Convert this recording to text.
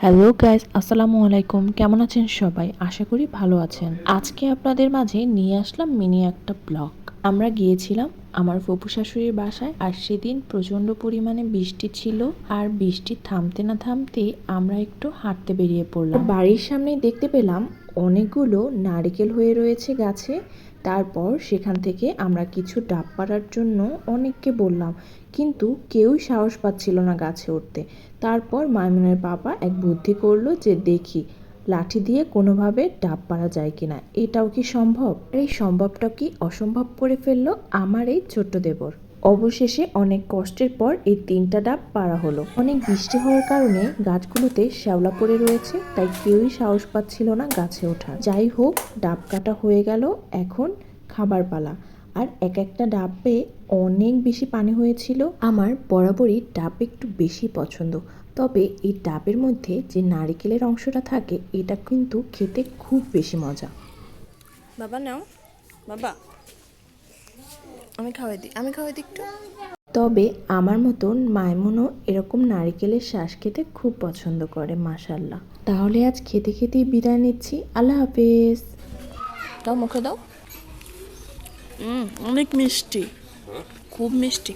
Hello guys আসসালামু আলাইকুম। কেমন আছেন সবাই? আশা করি ভালো আছেন। আজকে আপনাদের মাঝে নিয়ে আসলাম মিনি একটা ব্লগ। আমরা গিয়েছিলাম আমার ফুপু শাশুড়ির বাসায় আর সেদিন প্রচণ্ড পরিমাণে বৃষ্টি ছিল আর বৃষ্টি থামতে না থামতে আমরা একটু হাঁটতে বেরিয়ে পড়লাম। বাড়ির সামনে দেখতে পেলাম অনেকগুলো নারকেল হয়ে রয়েছে গাছে। তারপর সেখান থেকে আমরা কিছু ডাব পাড়ার জন্য অনেককে বললাম, কিন্তু কেউই সাহস পাচ্ছিল না গাছে উঠতে। তারপর মাইমুনের বাবা এক বুদ্ধি করল যে, দেখি, লাঠি দিয়ে কোনোভাবে ডাব পাড়া যায় কিনা, এটাও কি সম্ভব? এই সম্ভবটা কি অসম্ভব করে ফেলল আমার এই ছোট্ট দেবর। অবশেষে অনেক কষ্টের পর এই তিনটা ডাব পাড়া হলো। অনেক বৃষ্টি হওয়ার কারণে গাছগুলোতে শ্যাওলা পড়ে রয়েছে, তাই কেউই সাহস পাচ্ছিল না গাছে ওঠার যাই হোক, ডাব কাটা হয়ে গেল, এখন খাবার পালা। আর এক একটা ডাবে অনেক বেশি পানি হয়েছিল। আমার বরাবরই ডাব একটু বেশি পছন্দ। তবে এই ডাবের মধ্যে যে নারিকেলের অংশটা থাকে, এটা কিন্তু খেতে খুব বেশি মজা। বাবা, নাও। বাবা। আমি খাওয়াই দিই আমি খাওয়াই দিই একটু। তবে আমার মতন মায়মনও এরকম নারিকেলের শ্বাস খেতে খুব পছন্দ করে মাসাল্লাহ তাহলে আজ খেতে খেতেই বিদায় নিচ্ছি আল্লাহ হাফেজ। দাও মুখে দাও। হুম অনেক মিষ্টি। খুব মিষ্টি।